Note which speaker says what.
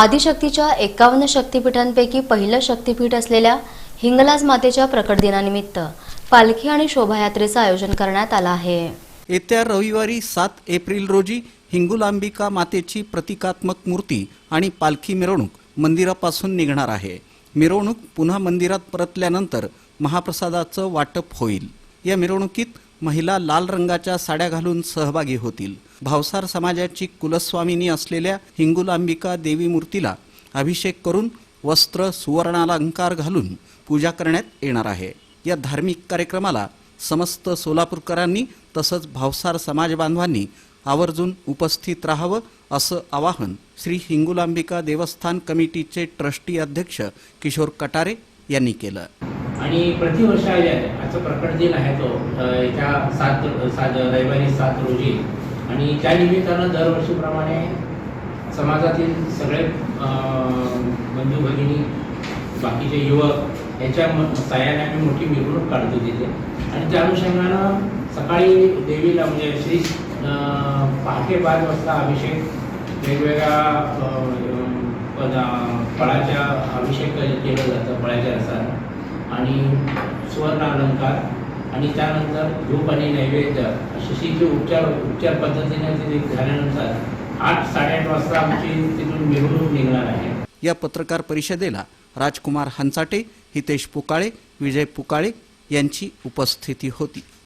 Speaker 1: आदिशक्तीच्या एकावन्न शक्तिपीठांपैकी पहिलं शक्तिपीठ असलेल्या हिंगलाज मातेच्या प्रकट दिनानिमित्त पालखी आणि शोभायात्रेचं आयोजन करण्यात आलं आहे.
Speaker 2: येत्या रविवारी सात एप्रिल रोजी हिंगुलांबिका मातेची प्रतिकात्मक मूर्ती आणि पालखी मिरवणूक मंदिरापासून निघणार आहे. मिरवणूक पुन्हा मंदिरात परतल्यानंतर महाप्रसादाचं वाटप होईल. या मिरवणुकीत महिला लाल रंगाच्या साड्या घालून सहभागी होतील. भावसार समाजाची कुलस्वामिनी असलेल्या हिंगुलांबिका देवी मूर्तीला अभिषेक करून वस्त्र सुवर्णालंकार घालून पूजा करण्यात येणार आहे. या धार्मिक कार्यक्रमाला समस्त सोलापूरकरांनी तसंच भावसार समाज बांधवांनी आवर्जून उपस्थित राहावं असं आवाहन श्री हिंगुलांबिका देवस्थान कमिटीचे ट्रस्टी अध्यक्ष किशोर कटारे यांनी केलं.
Speaker 3: आणि प्रतिवर्ष आजचा प्रकट दिन आहे तो सात सात रविवारी सात रोजी आणि त्या निमित्तानं दरवर्षीप्रमाणे समाजातील सगळे बंधू भगिनी बाकीचे युवक यांच्या म- साह्याने आम्ही मोठी मिरवणूक काढतो तिथे. आणि त्या अनुषंगानं सकाळी देवीला म्हणजे श्री पहाटे पाच वाजता अभिषेक वेगवेगळ्या पदा- फळाच्या अभिषेक केलं जातं फळाच्या रसात आणि सुवर्ण अलंकार. आणि त्यानंतर धूप आणि नैवेद्य अशी जी उपचार उपचार पद्धतीने तिथे झाल्यानंतर आठ साडेआठ वाजता आमची तिथून मिरवणूक निघणार आहे.
Speaker 2: या पत्रकार परिषदेला राजकुमार हंचाटे हितेश पुकाळे विजय पुकाळे यांची उपस्थिती होती.